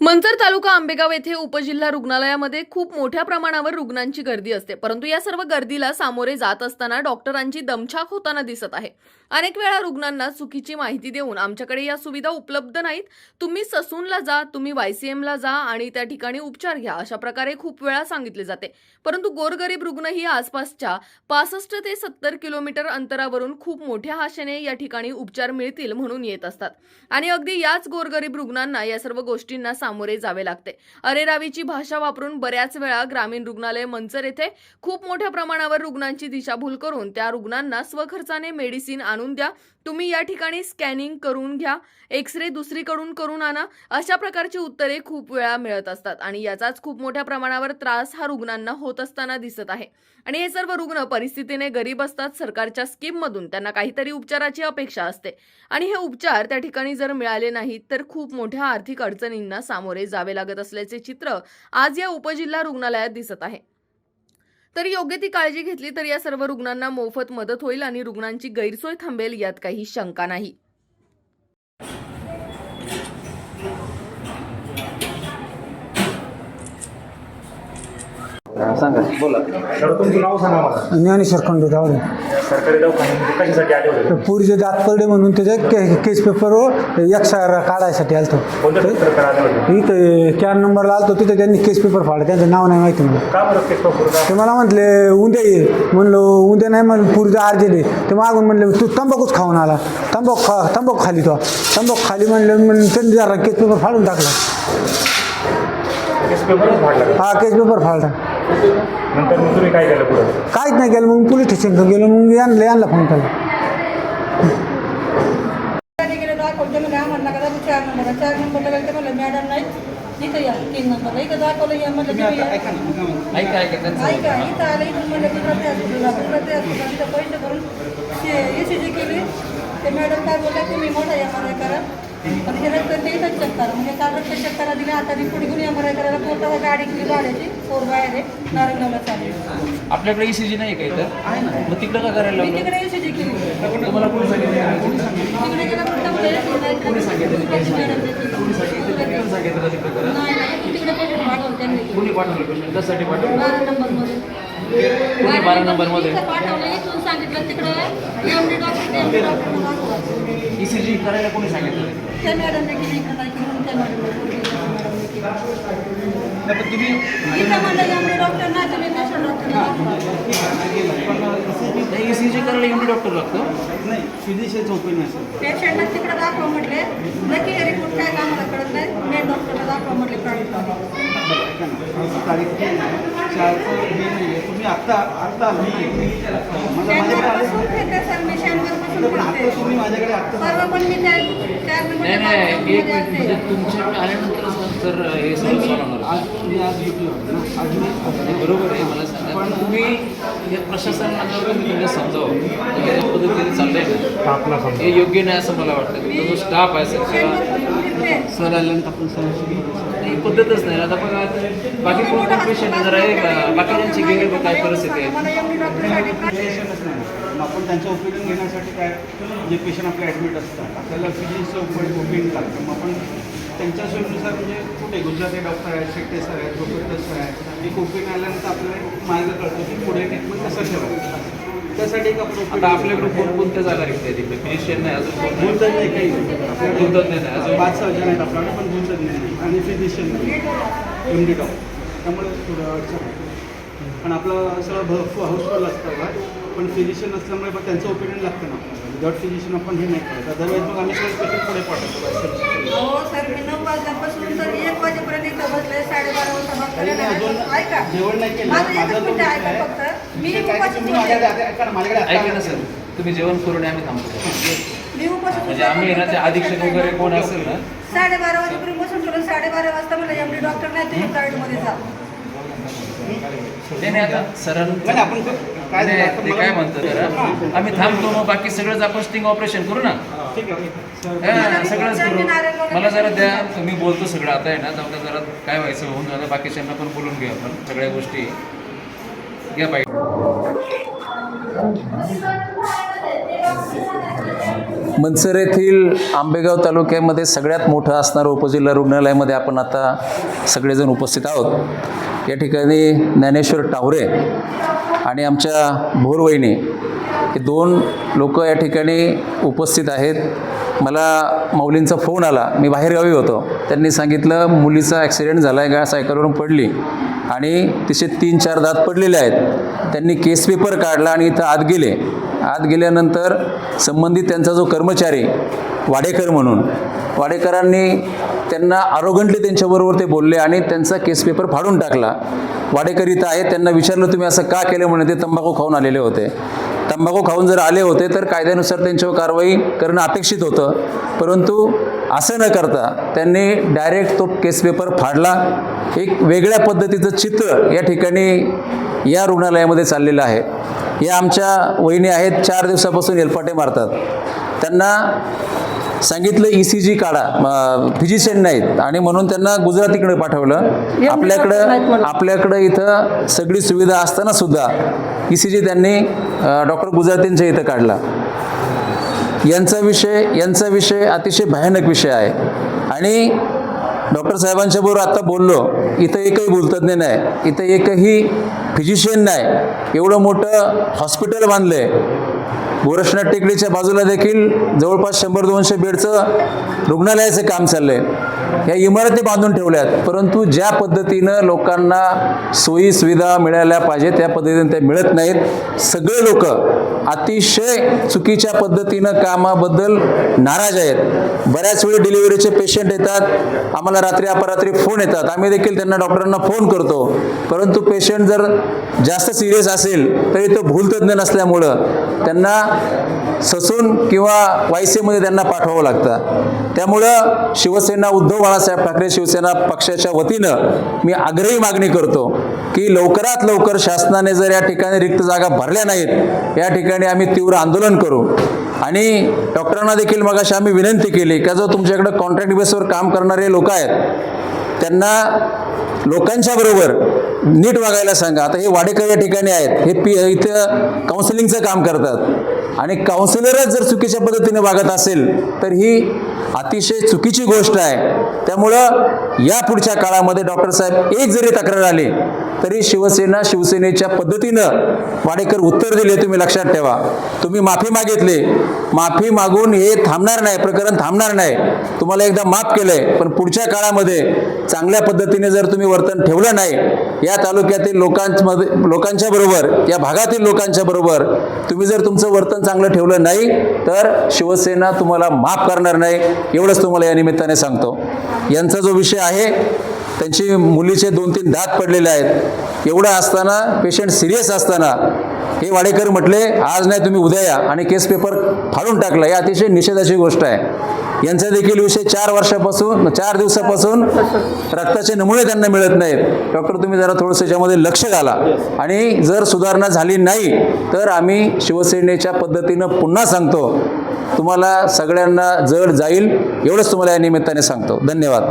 मंचर तालुका आंबेगाव येथे उपजिल्हा रुग्णालयामध्ये खूप मोठ्या प्रमाणावर रुग्णांची गर्दी असते. परंतु या सर्व गर्दीला सामोरे जात असताना डॉक्टरांची दमछाक होताना दिसत आहे. अनेक वेळा रुग्णांना चुकीची माहिती देऊन आमच्याकडे या सुविधा उपलब्ध नाहीत. तुम्ही ससूनला जा तुम्ही वायसीएमला जा आणि त्या ठिकाणी उपचार घ्या अशा प्रकारे खूप वेळा सांगितले जाते. परंतु गोरगरीब रुग्ण ही आसपासच्या पासष्ट ते सत्तर किलोमीटर अंतरावरून खूप मोठ्या आशेने या ठिकाणी उपचार मिळतील म्हणून येत असतात. आणि अगदी याच गोरगरीब रुग्णांना या सर्व गोष्टींना सामोरे जावे लागते. अरेरावीची भाषा वापरून बऱ्याच वेळा ग्रामीण रुग्णालय मंचर येथे खूप मोठ्या प्रमाणावर रुग्णांची दिशाभूल करून त्या रुग्णांना स्वखर्चाने मेडिसिन आणून द्या. तुम्ही या ठिकाणी स्कॅनिंग करून घ्या. एक्स रे दुसरीकडून करून आणा. अशा प्रकारची उत्तरे खूप वेळा मिळत असतात आणि याचाच खूप मोठ्या प्रमाणावर त्रास हा रुग्णांना होत असताना दिसत आहे. आणि हे सर्व रुग्ण परिस्थितीने गरीब असतात सरकारच्या स्कीममधून त्यांना काहीतरी उपचाराची अपेक्षा असते. आणि हे उपचार त्या ठिकाणी जर मिळाले नाहीत तर खूप मोठ्या आर्थिक अडचणींना सामोरे जावे लागत असल्याचे चित्र आज या उपजिल्हा रुग्णालयात दिसत आहे. तर योग्य ती काळजी घेतली तर या सर्व रुग्णांना मोफत मदत होईल आणि रुग्णांची गैरसोय थांबेल यात काही शंका नाही. हा, सांगा. बोला. तर तुमचं नाव सांगा मला. ज्ञानेश्वर खंडू सरकारी दवाखान्यामध्ये कशासाठी? पुरीचे दात पडले म्हणून त्याच्या के केस पेपरवर एक्सआर काढायसाठी आलतो. कोणत्या इथं कॅन नंबरला आलतो तिथे त्यांनी केस पेपर फाडला. त्यांचं नाव नाही माहिती मला. का बरं केस पकडून ते मला म्हटले उद्या ये. म्हणलं उद्या नाही म्हणलं पुरीचा अर्जंट आहे ते मागून म्हणले तू तंबाखूच खाऊन आला. तंबाखू खा तंबाखू खाली तो. तंबाखू खाली म्हणलं म्हणून त्यांनी जरा केस पेपर फाडून टाकला. केस पेपरच फाडला का? हा केस पेपर फाडला. नंतर मग तुम्ही काय केलं पुढे? काहीच नाही केलं. मग पोलीस स्टेशनला गेलो मग आणलं आणला फोन केला गेले आम्हाला नका चार नंबर चार नंबरला गेले ते म्हणलं मॅडम नाही इथं या तीन नंबरला इथं दाखवलं या म्हणलं तुम्ही या. ऐका इथं आलं इथून म्हणलं हॉस्पिटलला हॉस्पिटल तिथं पैसे भरून ते ई सी जी केली ते मॅडम काय बोलले तुम्ही मोठा आर आय करा आणि हे रक्त ते इथंच चेक करा म्हणजे काल रक्त चेक करा दिले आता पुढे घेऊन एम आर आय करायला पोटावर गाडी केली भाड्याची फोर बाहेर आहे नारंगावला चालेल. आपल्याकडे ईसीजी नाही का इथं? मग तिकडं का करायला मी लावलं तिकडे ई सी जी केली. तुम्हाला कोणी सांगितलं? तिकडे गेला फक्त म्हणजे कोणी सांगितलं? सांगितलं? तिकडे नाही पाठवले त्यांनी कोणी पाठवलं? कशासाठी पाठवलं? बारा नंबरमध्ये. कोणी बारा नंबरमध्ये? एमडी डॉक्टर ईसीजी करायला कोणी सांगितलं? ईसीजी करायला एमडी डॉक्टर लागतं. नाही फिजिशियनचं ओपिनियन असेल पेशंटला तिकडे दाखवा म्हटले. नक्की रिपोर्ट काय का आम्हाला कळत नाही. मेन डॉक्टरला दाखवा म्हटले तारीख नाही आहे. चारचं हे नाही आहे. तुम्ही आत्ता आत्ता आम्ही मला माझ्याकडे आले पण आत्ता तुम्ही माझ्याकडे आत्ता परवा पण मी चार म्हणजे. तुमच्याकडे आल्यानंतर सर हे सगळं सॉल्व होणार. आज मी आज ड्युटी होते ना. आज मी नाही, बरोबर आहे मला सांगा. पण तुम्ही हे प्रशासनाला तुम्ही समजावं. की या पद्धतीने चाललंय ना. हे योग्य नाही असं मला वाटतं. की तो जो स्टाफ आहे सर सर आल्यानंतर आपण बोलू. ही पद्धतच नाही. आता बघा बाकी कोण कोण पेशंट जरा आहे का? बाकीच्यांची गेले काय परिस्थिती आहे? आपण त्यांचं ओपिनियन घेण्यासाठी काय जे पेशंट आपले ॲडमिट असतात आपल्याला फिजिशियनचं ओपिनियन लागतं मग आपण त्यांच्या सोयीनुसार म्हणजे कुठे गुजराती डॉक्टर आहेत शेट्टे सर आहेत प्रोफेसर सर आहेत. एक ओपिनियन आल्यानंतर आपल्याला एक मार्ग कळतो की पुढे ट्रीटमेंट कसं ठेवायचं त्यासाठी एक आपण आता आपल्याकडे कोण कोणत्या जागा रिक्त तिकडे फिजिशियन नाही अजून? भूलतज्ञ नाही. काही भूलतज्ञ नाही, अजून? पाच सर्जन आहेत आपल्याकडे पण भूलतज्ञ नाही. आणि फिजिशियन नाही. M D doctor. त्यामुळे थोडं अडचण आहे. पण आपलं सगळं भ हाऊसफुल असतं का पण फिजिशियन असल्यामुळे पण त्यांचं ओपिनियन लागतं ना. आपल्याला विदाउट फिजिशियन आपण हे नाही करत. अदरवाईज मग आम्ही सगळं पेशंट पुढे पाठवतो. हो सर मी नऊ वाजल्यापासून तर एक वाजेपर्यंत इथं बसले साडेबारा वाजता खाल्ला. ऐका. जेवण नाही केलं. माझं माझा एकच जो मिनिट ऐका फक्त. मी उपाशी ऐका ना, सर. तुम्ही जेवण करून आम्ही थांबतो. मी उपाशी म्हणजे आम्ही ते अधीक्षक वगैरे कोण असेल ना? साडेबारा वाजेपर्यंत बसून ठेवलं. साडेबारा वाजता मला एमडी डॉक्टर नाही तुम्ही प्रायव्हेटमध्ये जा. नाही आता नाही, आपण काय नाही, झालं, ते काय म्हणतो जरा? आम्ही थांबतो मग बाकी सगळंच आपण स्टिंग ऑपरेशन करू ना? ठीक आहे सर हा, सगळंच करू. मला जरा द्या. तुम्ही बोलतो सगळं आता आहे ना जाऊ द्या जरा. काय व्हायचं होऊन झालं बाकीच्यांना पण बोलून घेऊ आपण. सगळ्या गोष्टी घ्या पाहिजे मनसर येथील आंबेगाव तालुक्यामध्ये सगळ्यात मोठं असणारं उपजिल्हा रुग्णालयामध्ये आपण आता सगळेजण उपस्थित आहोत. या ठिकाणी ज्ञानेश्वर टावरे आणि आमच्या भोरवहिनी हे दोन लोक या ठिकाणी उपस्थित आहेत. मला माऊलींचा फोन आला. मी बाहेरगावी होतो. त्यांनी सांगितलं मुलीचा ॲक्सिडेंट झाला आहे गा सायकलवरून पडली. आणि तिचे तीन चार दात पडलेले आहेत. त्यांनी केस पेपर काढला आणि इथं आत गेले. आत गेल्यानंतर संबंधित त्यांचा जो कर्मचारी वाडेकर म्हणून वाडेकरांनी त्यांना आरोगंटली त्यांच्याबरोबर ते बोलले आणि त्यांचा केस पेपर फाडून टाकला. वाडेकर इथं आहे त्यांना विचारलं तुम्ही असं का केलं? म्हणे ते तंबाखू खाऊन आलेले होते. तंबाखू खाऊन जर आले होते तर कायद्यानुसार त्यांच्यावर कारवाई करणं अपेक्षित होतं. परंतु असं न करता त्यांनी डायरेक्ट तो केस पेपर फाडला. एक वेगळ्या पद्धतीचं चित्र या ठिकाणी या रुग्णालयामध्ये चाललेलं आहे. या आमच्या वहिनी आहेत चार दिवसापासून एलपाटे मारतात. त्यांना सांगितलं ई सी जी काढा. फिजिशियन नाहीत. आणि म्हणून त्यांना गुजरातीकडे पाठवलं. आपल्याकडं आपल्याकडं इथं सगळी सुविधा असताना सुद्धा ई सी जी त्यांनी डॉक्टर गुजरातींच्या इथं काढला. यांचा विषय यांचा विषय अतिशय भयानक विषय आहे. आणि डॉक्टर साहेबांच्या बरोबर आता बोललो इथं एकही भूलतज्ञ नाही इथं एकही फिजिशियन नाही. एवढं मोठं हॉस्पिटल बांधलं आहे गोरक्षनाथ टेकडीच्या बाजूला देखील जवळपास शंभर दोनशे बेडचं रुग्णालयाचं काम चाललं आहे या इमारती बांधून ठेवल्यात. परंतु ज्या पद्धतीनं लोकांना सोयी सुविधा मिळाल्या पाहिजे त्या पद्धतीने त्या मिळत नाहीत. सगळे लोक अतिशय चुकीच्या पद्धतीनं कामाबद्दल नाराज आहेत. बऱ्याच वेळी डिलिव्हरीचे पेशंट येतात आम्हाला रात्री अपरात्री फोन येतात. आम्ही देखील त्यांना डॉक्टरांना फोन करतो. परंतु पेशंट जर जास्त सिरियस असेल तरी तो भूलतज्ञ नसल्यामुळं त्यांना ससून किंवा वायसेमध्ये त्यांना पाठवावं लागतं. त्यामुळं शिवसेना उद्धव बाळासाहेब ठाकरे शिवसेना पक्षाच्या वतीनं मी आग्रही मागणी करतो की लवकरात लवकर शासनाने जर या ठिकाणी रिक्त जागा भरल्या नाहीत या ठिकाणी आम्ही तीव्र आंदोलन करू. आणि डॉक्टरांना देखील मगाशी आम्ही विनंती केली का जो तुमच्याकडे कॉन्ट्रॅक्ट बेसवर काम करणारे लोक आहेत त्यांना लोकांच्या बरोबर नीट वागायला सांगा. आता हे वाडेकर या ठिकाणी आहेत हे पी इथं काउन्सिलिंगचं काम करतात. आणि काउन्सिलरच जर चुकीच्या पद्धतीने वागत असेल तर ही अतिशय चुकीची गोष्ट आहे. त्यामुळं या पुढच्या काळामध्ये डॉक्टर साहेब एक जरी तक्रार आली तरी शिवसेना शिवसेनेच्या पद्धतीनं वाडेकर उत्तर दिले तुम्ही लक्षात ठेवा. तुम्ही माफी मागितली. माफी मागून हे थांबणार नाही प्रकरण थांबणार नाही. तुम्हाला एकदा माफ केलंय पण पुढच्या काळामध्ये चांगल्या पद्धतीने जर तुम्ही वर्तन ठेवलं नाही या तालुक्यातील लोकांमध्ये लोकांच्या बरोबर या भागातील लोकांच्या बरोबर तुम्ही जर तुमचं वर्तन चांगलं ठेवलं नाही तर शिवसेना तुम्हाला माफ करणार नाही. एवढंच तुम्हाला या निमित्ताने सांगतो. यांचा जो विषय आहे त्यांची मुलीचे दोन तीन दात पडलेले आहेत. एवढं असताना पेशंट सिरियस असताना हे वाडेकर म्हटले आज नाही तुम्ही उद्या या. आणि केस पेपर फाडून टाकला. ही अतिशय निषेधाची गोष्ट आहे. यांचा देखील विषय चार वर्षापासून चार दिवसापासून रक्ताचे नमुने त्यांना मिळत नाहीत. डॉक्टर तुम्ही जरा थोडंसं याच्यामध्ये लक्ष घाला. आणि जर सुधारणा झाली नाही तर आम्ही शिवसेनेच्या पद्धतीनं पुन्हा सांगतो तुम्हाला सगळ्यांना जड जाईल एवढंच तुम्हाला या निमित्ताने सांगतो. धन्यवाद.